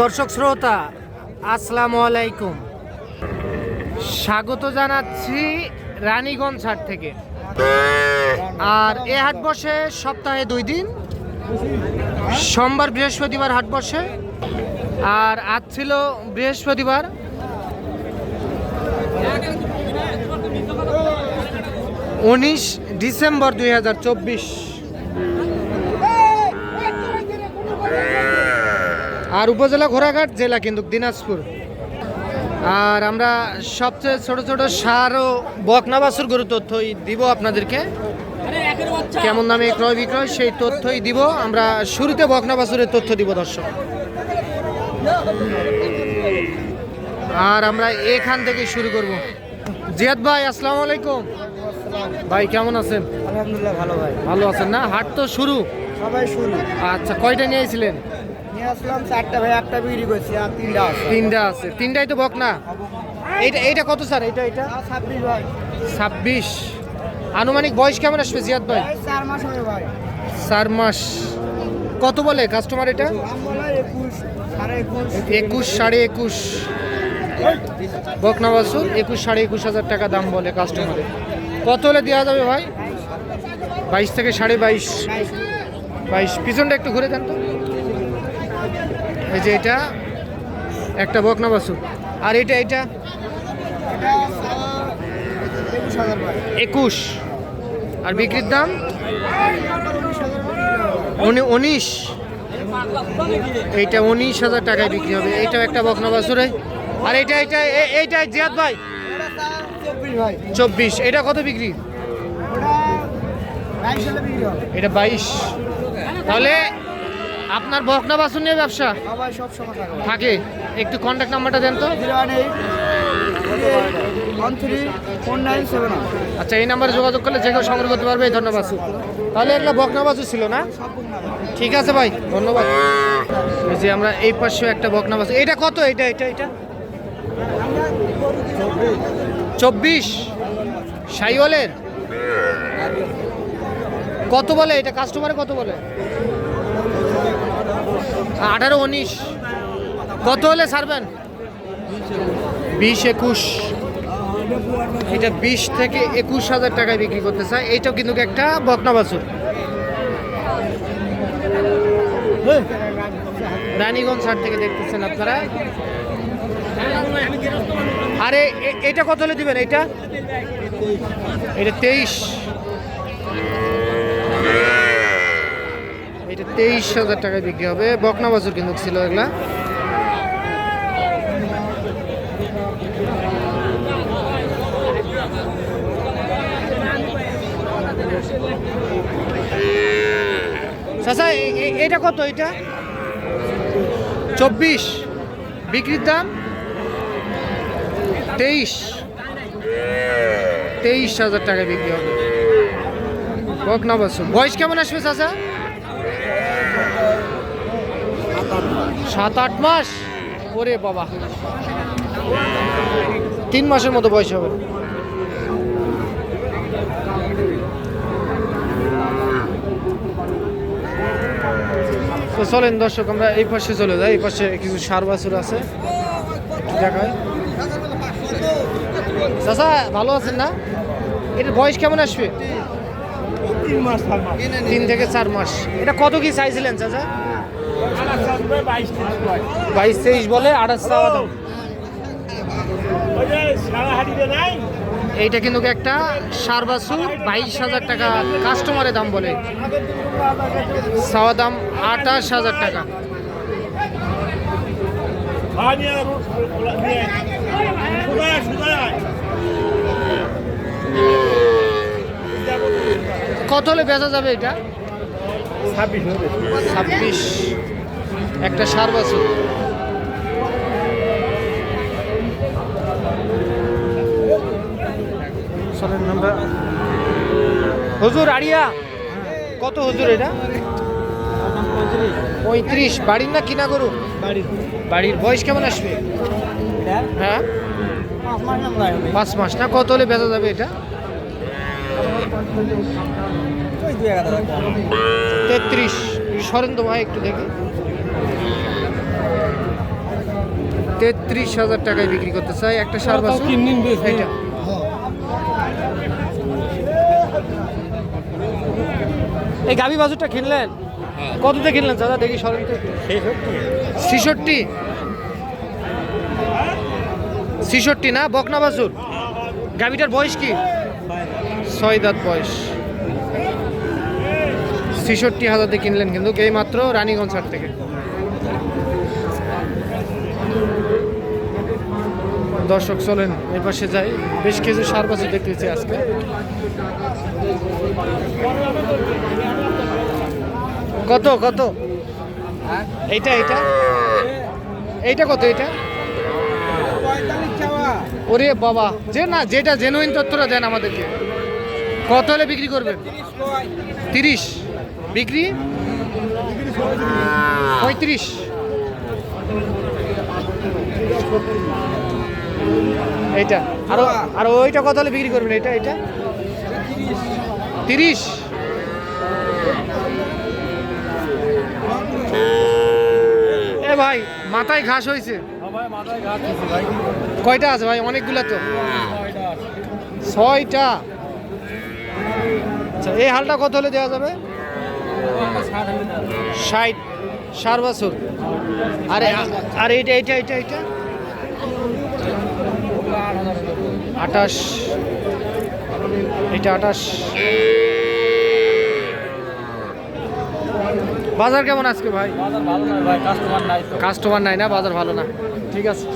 দর্শক শ্রোতা, আসসালামু আলাইকুম। স্বাগত জানাচ্ছি রানীগঞ্জ হাট থেকে। আর এ হাট বসে সপ্তাহে দুই দিন, সোমবার বৃহস্পতিবার হাট বসে, আর আজ ছিল বৃহস্পতিবার। উনিশ ডিসেম্বর দুই হাজার চব্বিশ। আর উপজেলা ঘোড়াঘাট জেলা কিন্তু দিনাজপুর। আর আমরা সবচেয়ে ছোট ছোট সার ও বকনাবাসুর গরু তথ্যই দিব আপনাদেরকে। কেমন দামে ক্রয় বিক্রয় সেই তথ্যই দিব। আমরা শুরুতে বকনাবাসুরের তথ্য দিব দর্শক। আর আমরা এখান থেকে শুরু করব। জিয়াদ ভাই আসসালামু আলাইকুম। ভাই কেমন আছেন? আলহামদুলিল্লাহ ভালো ভাই। ভালো আছেন না? হাট তো শুরু। সবাই শুরু। আচ্ছা কয়টা নিয়েছিলেন নিয়ে আসলাম চারটা ভাই একটা বিক্রি করছি আর তিনটা আছে। তিনটা আছে। তিনটাই তো বকনা এইটা এইটা কত স্যার? এটা এটা ছাব্বিশ ভাই। ছাব্বিশ। আনুমানিক বয়স কেমন আসবে জিয়াদ ভাই? চার মাস হবে ভাই। চার মাস। কত বলে কাস্টমার এটা? একুশ সাড়ে একুশ। বকনা বাসুর একুশ। সাড়ে একুশ হাজার টাকা দাম বলে কাস্টমারে কত হলে দেওয়া যাবে ভাই? বাইশ থেকে সাড়ে বাইশ। বাইশ। পিছনটা একটু ঘুরে দেন তো। এই যে এটা একটা বকনা বাসুর আর এটা এটা? একুশ। আর বিক্রির দাম? উনিশ। এইটা উনিশ হাজার টাকায় বিক্রি হবে। এইটাও একটা বকনা বাসুরে আর এটা এটা এইটা জিয়াদ ভাই? চব্বিশ। এটা কত বিক্রি? এটা বাইশ। তাহলে আপনার বকনা বাসুর নিয়ে ব্যবসা? সব সময় থাকে। একটু কন্ট্যাক্ট নাম্বারটা দেন তো। আচ্ছা এই নাম্বারে যোগাযোগ করলে যে কেউ সংগ্রহ করতে পারবে এই ধন্যবাদ তাহলে এগুলো বকনা বাসু ছিল না? ঠিক আছে ভাই ধন্যবাদ। এই যে আমরা এই পাশেও একটা বকনা বাসু এটা কত? এটা এটা এটা? চব্বিশ। সাইওয়ালের? কত বলে? এটা কাস্টমারে কত বলে? আঠারো উনিশ। কত হলে ছাড়বেন? বিশ একুশ। এটা বিশ থেকে একুশ হাজার টাকায় বিক্রি করতে চায়। এইটাও কিন্তু একটা বকনা বাছুর। রানীগঞ্জ হাট থেকে দেখতেছেন আপনারা। আরে এটা কত হলে দিবেন? এটা এটা তেইশ। এটা তেইশ হাজার টাকায় বিক্রি হবে। বকনা বাছুর কিন্তু ছিল এগুলা। চাচা এটা কত এটা? চব্বিশ। বিক্রির দাম? তেইশ। তেইশ হাজার টাকা বিক্রি হবে। বকনা বাসু বয়স কেমন আসবে চাচা? সাত আট মাস? ওরে বাবা। তিন মাসের মতো বয়স হবে। তো চলেন দর্শক আমরা এই পাশে চলে যাই। এই পাশে কিছু সার বাছুর আছে। দেখায় চাচা ভালো আছেন না? এটার বয়স কেমন আসবে? তিন থেকে চার মাস। এটা কত কি চাইছিলেন চাচা? বাইশ তেইশ বলে আঠাশ চাওয়া দাম এইটা কিন্তু একটা সার বাছুর বাইশ হাজার টাকা কাস্টমারের দাম বলে। চাওয়া দাম আঠাশ হাজার টাকা। কত হলে বেচা যাবে এটা? ছাব্বিশ। ছাব্বিশ। একটা সার বাছুর চলেন আমরা। হুজুর আড়িয়া কত হুজুর এটা? পঁয়ত্রিশ বাড়ির না কিনা গরু? বাড়ির। বাড়ির বয়স কেমন আসবে? হ্যাঁ? পাঁচ মাস না কত হলে বেচা যাবে এটা? তেত্রিশ। সরেন তো ভাই একটু দেখি। তেত্রিশ হাজার টাকায় বিক্রি করতে চাই। একটা সার বাছুর। এটা এই গাভী বাছুরটা কিনলেন? কততে কিনলেন দাদা? দেখি সরেন। ছিষট্টি। ছিষট্টি? না? বকনা বাছুর। গাভীটার বয়স কি? ছয় দাঁত বয়স। ছিষট্টি হাজার দিয়ে কিনলেন কিন্তু এই মাত্র রানীগঞ্জ হাট থেকে। দর্শক চলেন, এই পাশে যাই। বেশ কিছু সার বাছুর দেখতেছি আজকে। কত কত? এইটা এইটা? এইটা কত, এইটা? ওরে বাবা, যে না, যেটা জেনুইন তথ্যটা দেন আমাদেরকে। কত হলে বিক্রি করবেন? তিরিশ। বিক্রি? পঁয়ত্রিশ। এইটা। আরও, আর ওইটা কত হলে বিক্রি করবেন? এটা এটা তিরিশ। এ ভাই, মাথায় ঘাস হয়েছে কয়টা আছে ভাই? অনেকগুলা তো। ছয়টা। আচ্ছা এই হালটা কত হলে দেওয়া যাবে? ষাট। সার বছর। আর আর এইটা এইটা এইটা এইটা? আটাশ এটা আটাশ বাজার কেমন আজকে ভাই? কাস্টমার নাই না বাজার ভালো না। ঠিক আছে।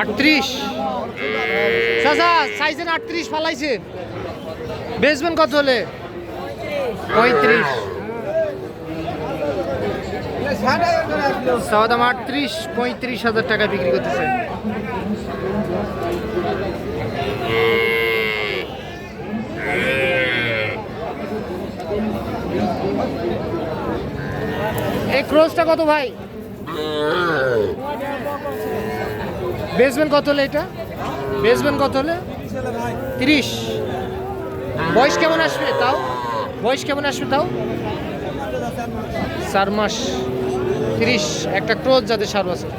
আটত্রিশ। সাইজেন আটত্রিশ ফালাইছে বেচবেন কত হলে? পঁয়ত্রিশ। আটত্রিশ, পঁয়ত্রিশ হাজার বিক্রি করতেছে। এই কত ভাই? বেচবেন কত হলে এটা? বেচবেন কত হলে? তিরিশ। বয়স কেমন আসবে তাও? বয়স কেমন আসবে তাও? চার মাস। তিরিশ। একটা ক্রোজ যাতে সার বছর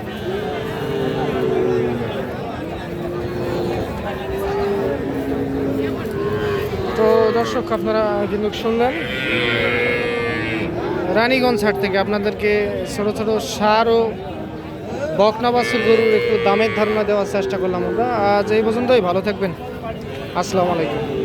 তো দর্শক, আপনারা কিন্তু শুনলেন। রানীগঞ্জ হাট থেকে আপনাদেরকে ছোট ছোট সার ও বকনা বাছুর গরুর একটু দামের ধারণা দেওয়ার চেষ্টা করলাম আমরা। আজ এই পর্যন্তই। ভালো থাকবেন। আসসালামু আলাইকুম।